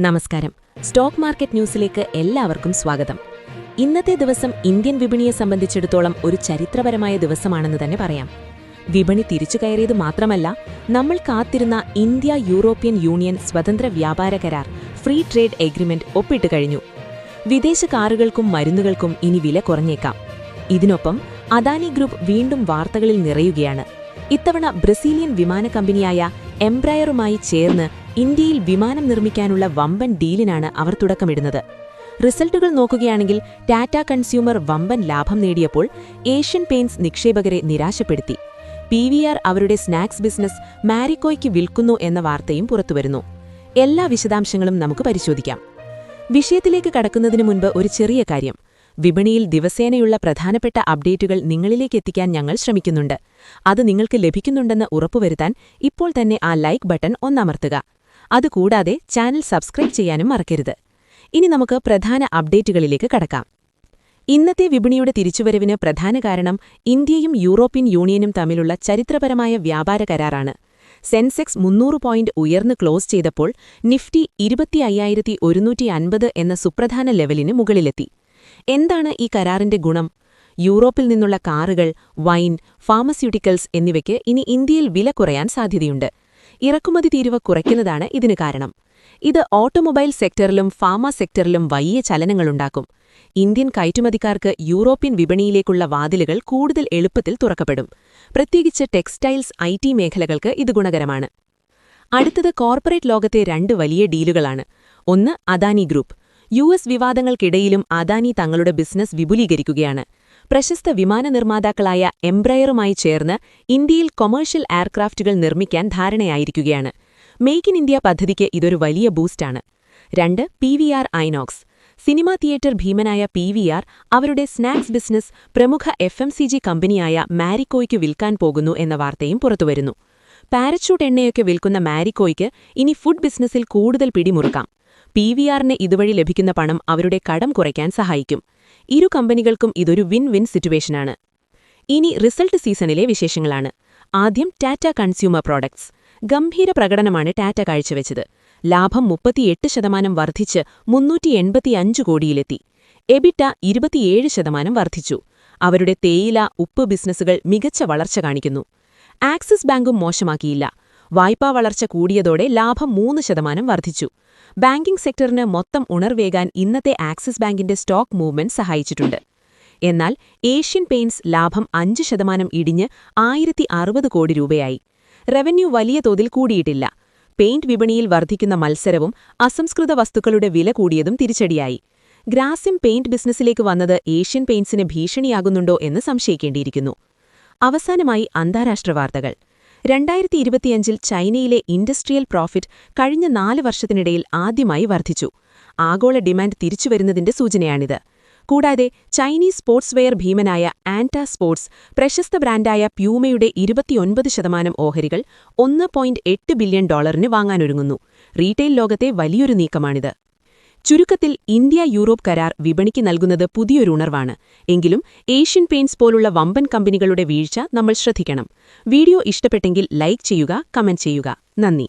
നമസ്കാരം. Stock market ന്യൂസിലേക്ക് എല്ലാവർക്കും സ്വാഗതം. ഇന്നത്തെ ദിവസം ഇന്ത്യൻ വിപണിയെ സംബന്ധിച്ചിടത്തോളം ഒരു ചരിത്രപരമായ ദിവസമാണെന്ന് തന്നെ പറയാം. വിപണി തിരിച്ചു കയറിയത് മാത്രമല്ല നമ്മൾ കാത്തിരുന്ന ഇന്ത്യ യൂറോപ്യൻ യൂണിയൻ സ്വതന്ത്ര വ്യാപാര കരാർ ഫ്രീ ട്രേഡ് എഗ്രിമെന്റ് ഒപ്പിട്ട് കഴിഞ്ഞു. വിദേശ കാറുകൾക്കും മരുന്നുകൾക്കും ഇനി വില കുറഞ്ഞേക്കാം. ഇതിനൊപ്പം അദാനി ഗ്രൂപ്പ് വീണ്ടും വാർത്തകളിൽ നിറയുകയാണ്. ഇത്തവണ ബ്രസീലിയൻ വിമാന കമ്പനിയായ എംബ്രയറുമായി ചേർന്ന് ഇന്ത്യയിൽ വിമാനം നിർമ്മിക്കാനുള്ള വമ്പൻ ഡീലിനാണ് അവർ തുടക്കമിടുന്നത്. റിസൾട്ടുകൾ നോക്കുകയാണെങ്കിൽ ടാറ്റ കൺസ്യൂമർ വമ്പൻ ലാഭം നേടിയപ്പോൾ ഏഷ്യൻ പെയിൻസ് നിക്ഷേപകരെ നിരാശപ്പെടുത്തി. പി അവരുടെ സ്നാക്സ് ബിസിനസ് മാരിക്കോയ്ക്ക് വിൽക്കുന്നു എന്ന വാർത്തയും പുറത്തുവരുന്നു. എല്ലാ വിശദാംശങ്ങളും നമുക്ക് പരിശോധിക്കാം. വിഷയത്തിലേക്ക് കടക്കുന്നതിന് മുൻപ് ഒരു ചെറിയ കാര്യം. വിപണിയിൽ ദിവസേനയുള്ള പ്രധാനപ്പെട്ട അപ്ഡേറ്റുകൾ നിങ്ങളിലേക്ക് എത്തിക്കാൻ ഞങ്ങൾ ശ്രമിക്കുന്നുണ്ട്. അത് നിങ്ങൾക്ക് ലഭിക്കുന്നുണ്ടെന്ന് ഉറപ്പുവരുത്താൻ ഇപ്പോൾ തന്നെ ആ ലൈക്ക് ബട്ടൺ ഒന്നമർത്തുക. അതുകൂടാതെ ചാനൽ സബ്സ്ക്രൈബ് ചെയ്യാനും മറക്കരുത്. ഇനി നമുക്ക് പ്രധാന അപ്ഡേറ്റുകളിലേക്ക് കടക്കാം. ഇന്നത്തെ വിപണിയുടെ തിരിച്ചുവരവിന് പ്രധാന കാരണം ഇന്ത്യയും യൂറോപ്യൻ യൂണിയനും തമ്മിലുള്ള ചരിത്രപരമായ വ്യാപാര കരാറാണ്. സെൻസെക്സ് മുന്നൂറ് പോയിന്റ് ഉയർന്ന് ക്ലോസ് ചെയ്തപ്പോൾ നിഫ്റ്റി ഇരുപത്തി അയ്യായിരത്തി ഒരുന്നൂറ്റി അൻപത് എന്ന സുപ്രധാന ലെവലിന് മുകളിലെത്തി. എന്താണ് ഈ കരാറിന്റെ ഗുണം? യൂറോപ്പിൽ നിന്നുള്ള കാറുകൾ വൈൻ ഫാർമസ്യൂട്ടിക്കൽസ് എന്നിവയ്ക്ക് ഇനി ഇന്ത്യയിൽ വില കുറയാൻ സാധ്യതയുണ്ട്. ഇറക്കുമതി തീരുവ കുറയ്ക്കുന്നതാണ് ഇതിന് കാരണം. ഇത് ഓട്ടോമൊബൈൽ സെക്ടറിലും ഫാമ സെക്ടറിലും വലിയ ചലനങ്ങളുണ്ടാക്കും. ഇന്ത്യൻ കയറ്റുമതിക്കാർക്ക് യൂറോപ്യൻ വിപണിയിലേക്കുള്ള വാതിലുകൾ കൂടുതൽ എളുപ്പത്തിൽ തുറക്കപ്പെടും. പ്രത്യേകിച്ച് ടെക്സ്റ്റൈൽസ് ഐ ടി മേഖലകൾക്ക് ഇത് ഗുണകരമാണ്. അടുത്തത് കോർപ്പറേറ്റ് ലോകത്തെ രണ്ട് വലിയ ഡീലുകളാണ്. ഒന്ന് അദാനി ഗ്രൂപ്പ്. യു എസ് വിവാദങ്ങൾക്കിടയിലും അദാനി തങ്ങളുടെ ബിസിനസ് വിപുലീകരിക്കുകയാണ്. പ്രശസ്ത വിമാന നിർമ്മാതാക്കളായ എംബ്രയറുമായി ചേർന്ന് ഇന്ത്യയിൽ കൊമേഴ്ഷ്യൽ എയർക്രാഫ്റ്റുകൾ നിർമ്മിക്കാൻ ധാരണയായിരിക്കുകയാണ്. മെയ്ക്ക് ഇൻ ഇന്ത്യ പദ്ധതിക്ക് ഇതൊരു വലിയ ബൂസ്റ്റാണ് രണ്ട് P V R Inox cinema theatre ഭീമനായ P V R അവരുടെ സ്നാക്സ് ബിസിനസ് പ്രമുഖ എഫ് എം സി ജി കമ്പനിയായ മാരിക്കോയ്ക്ക് വിൽക്കാൻ പോകുന്നു എന്ന വാർത്തയും പുറത്തുവരുന്നു. പാരച്യൂട്ട് എണ്ണയൊക്കെ വിൽക്കുന്ന മാരിക്കോയ്ക്ക് ഇനി ഫുഡ് ബിസിനസ്സിൽ കൂടുതൽ പിടിമുറുക്കാം. പി വി ആറിന് ഇതുവഴി ലഭിക്കുന്ന പണം അവരുടെ കടം കുറയ്ക്കാൻ സഹായിക്കും. ഇരു കമ്പനികൾക്കും ഇതൊരു വിൻ വിൻ സിറ്റുവേഷനാണ് ഇനി റിസൾട്ട് സീസണിലെ വിശേഷങ്ങളാണ്. ആദ്യം ടാറ്റ കൺസ്യൂമർ പ്രോഡക്ട്സ് ഗംഭീര പ്രകടനമാണ് ടാറ്റ കാഴ്ചവെച്ചത്. ലാഭം മുപ്പത്തിയെട്ട് ശതമാനം വർദ്ധിച്ച് മുന്നൂറ്റി കോടിയിലെത്തി. എബിറ്റ ഇരുപത്തിയേഴ് ശതമാനം വർദ്ധിച്ചു. അവരുടെ തേയില ഉപ്പ് ബിസിനസ്സുകൾ മികച്ച വളർച്ച കാണിക്കുന്നു. ആക്സിസ് ബാങ്കും മോശമാക്കിയില്ല. വായ്പാ വളർച്ച കൂടിയതോടെ ലാഭം മൂന്ന് ശതമാനം വർദ്ധിച്ചു. ബാങ്കിംഗ് സെക്ടറിന് മൊത്തം ഉണർവേകാൻ ഇന്നത്തെ ആക്സിസ് ബാങ്കിന്റെ സ്റ്റോക്ക് മൂവ്മെന്റ് സഹായിച്ചിട്ടുണ്ട്. എന്നാൽ ഏഷ്യൻ പെയിൻസ് ലാഭം അഞ്ച് ശതമാനം ഇടിഞ്ഞ് ആയിരത്തി അറുപത് കോടി രൂപയായി. റവന്യൂ വലിയ തോതിൽ കൂടിയിട്ടില്ല. പെയിന്റ് വിപണിയിൽ വർദ്ധിക്കുന്ന മത്സരവും അസംസ്കൃത വസ്തുക്കളുടെ വില കൂടിയതും തിരിച്ചടിയായി. ഗ്രാസിം പെയിന്റ് ബിസിനസ്സിലേക്ക് വന്നത് ഏഷ്യൻ പെയിന്റ്സിന് ഭീഷണിയാകുന്നുണ്ടോ എന്ന് സംശയിക്കേണ്ടിയിരിക്കുന്നു. അവസാനമായി അന്താരാഷ്ട്ര വാർത്തകൾ. രണ്ടായിരത്തി ഇരുപത്തിയഞ്ചിൽ ചൈനയിലെ ഇൻഡസ്ട്രിയൽ പ്രോഫിറ്റ് കഴിഞ്ഞ നാല് വർഷത്തിനിടയിൽ ആദ്യമായി വർദ്ധിച്ചു. ആഗോള ഡിമാൻഡ് തിരിച്ചുവരുന്നതിന്റെ സൂചനയാണിത്. കൂടാതെ ചൈനീസ് സ്പോർട്സ്വെയർ ഭീമനായ ആന്റ സ്പോർട്സ് പ്രശസ്ത ബ്രാൻഡായ പ്യൂമയുടെ ഇരുപത്തിയൊൻപത് ശതമാനം ഓഹരികൾ ഒന്ന് ബില്യൺ ഡോളറിന് വാങ്ങാനൊരുങ്ങുന്നു. റീറ്റെയിൽ ലോകത്തെ വലിയൊരു നീക്കമാണിത്. ചുരുക്കത്തിൽ ഇന്ത്യ യൂറോപ്പ് കരാർ വിപണിക്ക് നൽകുന്നത് പുതിയൊരു ഉണർവാണ്. എങ്കിലും ഏഷ്യൻ പെയിൻസ് പോലുള്ള വമ്പൻ കമ്പനികളുടെ വീഴ്ച നമ്മൾ ശ്രദ്ധിക്കണം. വീഡിയോ ഇഷ്ടപ്പെട്ടെങ്കിൽ ലൈക്ക് ചെയ്യുക കമന്റ് ചെയ്യുക. നന്ദി.